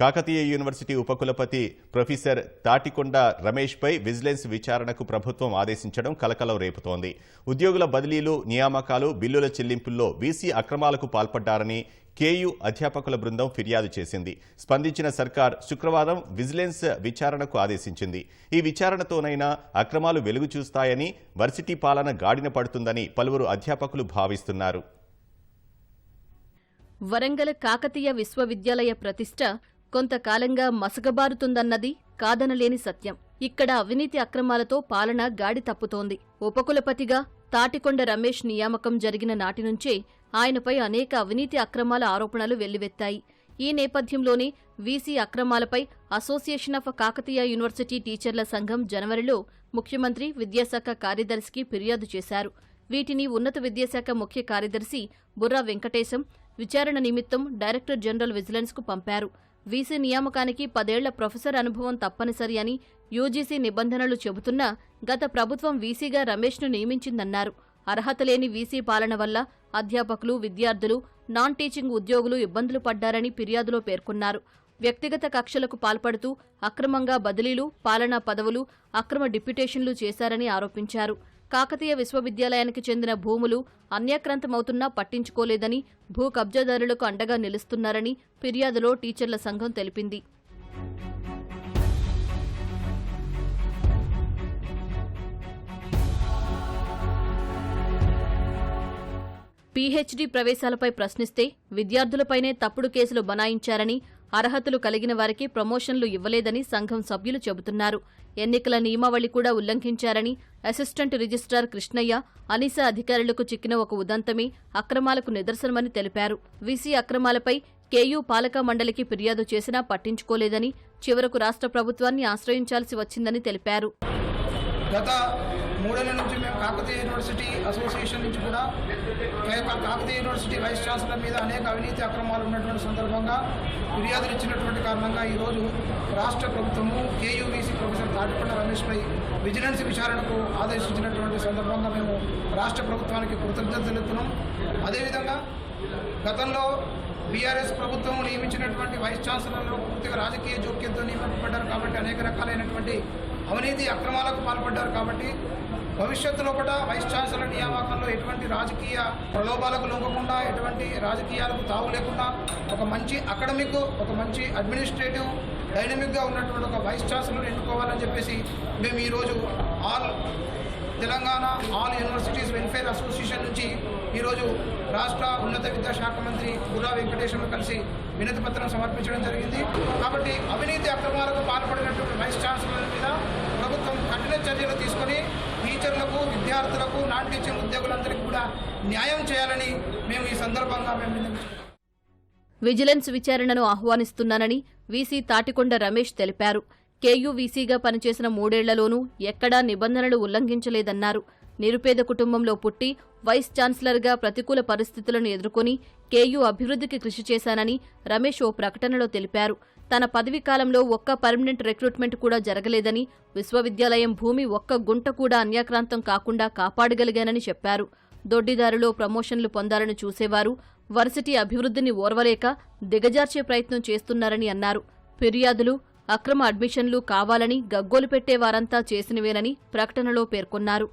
Kakatiya university ఉపకులపతి professor Tatikonda రమేష్పై vigilance విచారణకు ప్రభుత్వం ఆదేశించడం కలకలం రేపుతోంది. ఉద్యోగుల బదిలీలు నియామకాలు బిల్లుల చెల్లింపుల్లో వీసీ అక్రమాలకు పాల్పడ్డారని కేయు అధ్యాపకుల బృందం ఫిర్యాదు చేసింది. స్పందించిన సర్కార్ శుక్రవారం విజిలెన్స్ విచారణకు ఆదేశించింది. ఈ విచారణతోనైనా అక్రమాలు వెలుగు చూస్తాయని వర్సిటీ పాలన గాడిన పడుతుందని పలువురు అధ్యాపకులు భావిస్తున్నారు. వరంగల్ కాకతీయ విశ్వవిద్యాలయ ప్రతిష్ట కొంతకాలంగా మసగబారుతుందన్నది కాదనలేని సత్యం. ఇక్కడ అవినీతి అక్రమాలతో పాలన గాడి తప్పుతోంది. ఉపకులపతిగా తాటికొండ రమేష్ నియామకం జరిగిన నాటి నుంచే ఆయనపై అనేక అవినీతి అక్రమాల ఆరోపణలు వెల్లువెత్తాయి. ఈ నేపథ్యంలోనే వీసీ అక్రమాలపై అసోసియేషన్ ఆఫ్ కాకతీయ యూనివర్సిటీ టీచర్ల సంఘం జనవరిలో ముఖ్యమంత్రి విద్యాశాఖ కార్యదర్శికి ఫిర్యాదు చేశారు. వీటిని ఉన్నత విద్యాశాఖ ముఖ్య కార్యదర్శి బుర్రా వెంకటేశం విచారణ నిమిత్తం డైరెక్టర్ జనరల్ విజిలెన్స్కు పంపారు. వీసీ నియామకానికి పదేళ్ళ ప్రొఫెసర్ అనుభవం తప్పనిసరి అని యూజీసీ నిబంధనలు చెబుతున్నా గత ప్రభుత్వం వీసీగా రమేష్ను నియమించిందన్నారు. అర్హత లేని వీసీ పాలన వల్ల అధ్యాపకులు విద్యార్థులు నాన్ టీచింగ్ ఉద్యోగులు ఇబ్బందులు పడ్డారని ఫిర్యాదులో పేర్కొన్నారు. వ్యక్తిగత కక్షలకు పాల్పడుతూ అక్రమంగా బదిలీలు పాలనా పదవులు అక్రమ డిప్యుటేషన్లు చేశారని ఆరోపించారు. కాకతీయ విశ్వవిద్యాలయానికి చెందిన భూములు అన్యాక్రాంతమవుతున్నా పట్టించుకోలేదని భూ కబ్జాదారులకు అండగా నిలుస్తున్నారని ఫిర్యాదులో టీచర్ల సంఘం తెలిపింది. పీహెచ్డీ ప్రవేశాలపై ప్రశ్నిస్తే విద్యార్థులపైనే తప్పుడు కేసులు బనాయించారని అర్హతలు కలిగిన వారికి ప్రమోషన్లు ఇవ్వలేదని సంఘం సభ్యులు చెబుతున్నారు. ఎన్నికల నియమావళి కూడా ఉల్లంఘించారని అసిస్టెంట్ రిజిస్ట్రార్ కృష్ణయ్య అనీసా అధికారులకు చిక్కిన ఒక ఉదంతమే అక్రమాలకు నిదర్శనమని తెలిపారు. వీసీ అక్రమాలపై కేయూ పాలక మండలికి ఫిర్యాదు చేసినా పట్టించుకోలేదని చివరకు రాష్ట్ర ప్రభుత్వాన్ని ఆశ్రయించాల్సి వచ్చిందని తెలిపారు. గత మూడేళ్ళ నుంచి మేము కాకతీయ యూనివర్సిటీ అసోసియేషన్ నుంచి కూడా కాకతీయ యూనివర్సిటీ వైస్ ఛాన్సలర్ మీద అనేక అవినీతి అక్రమాలు ఉన్నటువంటి సందర్భంగా ఫిర్యాదులు ఇచ్చినటువంటి కారణంగా ఈరోజు రాష్ట్ర ప్రభుత్వము కేయూవీసీ ప్రొఫెసర్ తాటికొండ రమేష్పై విజిలెన్స్ విచారణకు ఆదేశించినటువంటి సందర్భంగా మేము రాష్ట్ర ప్రభుత్వానికి కృతజ్ఞతలు తెలుపుతున్నాం. అదేవిధంగా గతంలో బీఆర్ఎస్ ప్రభుత్వం నియమించినటువంటి వైస్ ఛాన్సలర్లు పూర్తిగా రాజకీయ జోక్యంతో నియమింపబడ్డారు కాబట్టి అనేక రకాలైనటువంటి అవినీతి అక్రమాలకు పాల్పడ్డారు కాబట్టి భవిష్యత్తులో కూడా వైస్ ఛాన్సలర్ నియామకంలో ఎటువంటి రాజకీయ ప్రలోభాలకు లొంగకుండా ఎటువంటి రాజకీయాలకు తావు లేకుండా ఒక మంచి అకాడమిక్ ఒక మంచి అడ్మినిస్ట్రేటివ్ డైనమిక్గా ఉన్నటువంటి ఒక వైస్ ఛాన్సలర్ ఎన్నుకోవాలని చెప్పేసి మేము ఈరోజు all Telangana all universities welfare association నుంచి ఈరోజు రాష్ట్ర ఉన్నత విద్యాశాఖ మంత్రి గురా వెంకటేశ్వర కలిసి వినతి పత్రం సమర్పించడం జరిగింది. కాబట్టి అవినీతి అక్రమాలకు పాల్పడిన వైస్ ఛాన్సలర్ మీద ప్రభుత్వం కఠిన చర్యలు తీసుకొని టీచర్లకు విద్యార్థులకు నాన్ టీచింగ్ ఉద్యోగులందరికీ కూడా న్యాయం చేయాలని మేము ఈ సందర్భంగా విజిలెన్స్ విచారణను ఆహ్వానిస్తున్నానని వీసీ తాటికొండ రమేష్ తెలిపారు. కేయూ వీసీగా పనిచేసిన మూడేళ్ళలోనూ ఎక్కడా నిబంధనలు ఉల్లంఘించలేదన్నారు. నిరుపేద కుటుంబంలో పుట్టి వైస్ ఛాన్సలర్గా ప్రతికూల పరిస్థితులను ఎదుర్కొని కేయూ అభివృద్ధికి కృషి చేశానని రమేష్ ఓ ప్రకటనలో తెలిపారు. తన పదవీ కాలంలో ఒక్క పర్మనెంట్ రిక్రూట్మెంట్ కూడా జరగలేదని విశ్వవిద్యాలయం భూమి ఒక్క గుంట కూడా అన్యాక్రాంతం కాకుండా కాపాడగలిగానని చెప్పారు. దొడ్డిదారిలో ప్రమోషన్లు పొందాలని చూసేవారు. వర్సిటీ అభివృద్ధిని ఓర్వలేక దిగజార్చే ప్రయత్నం చేస్తున్నారని అన్నారు. ఫిర్యాదులు అక్రమ అడ్మిషన్లు కావాలని గగ్గోలు పెట్టే వారంతా చేసినవేనని ప్రకటనలో పేర్కొన్నారు.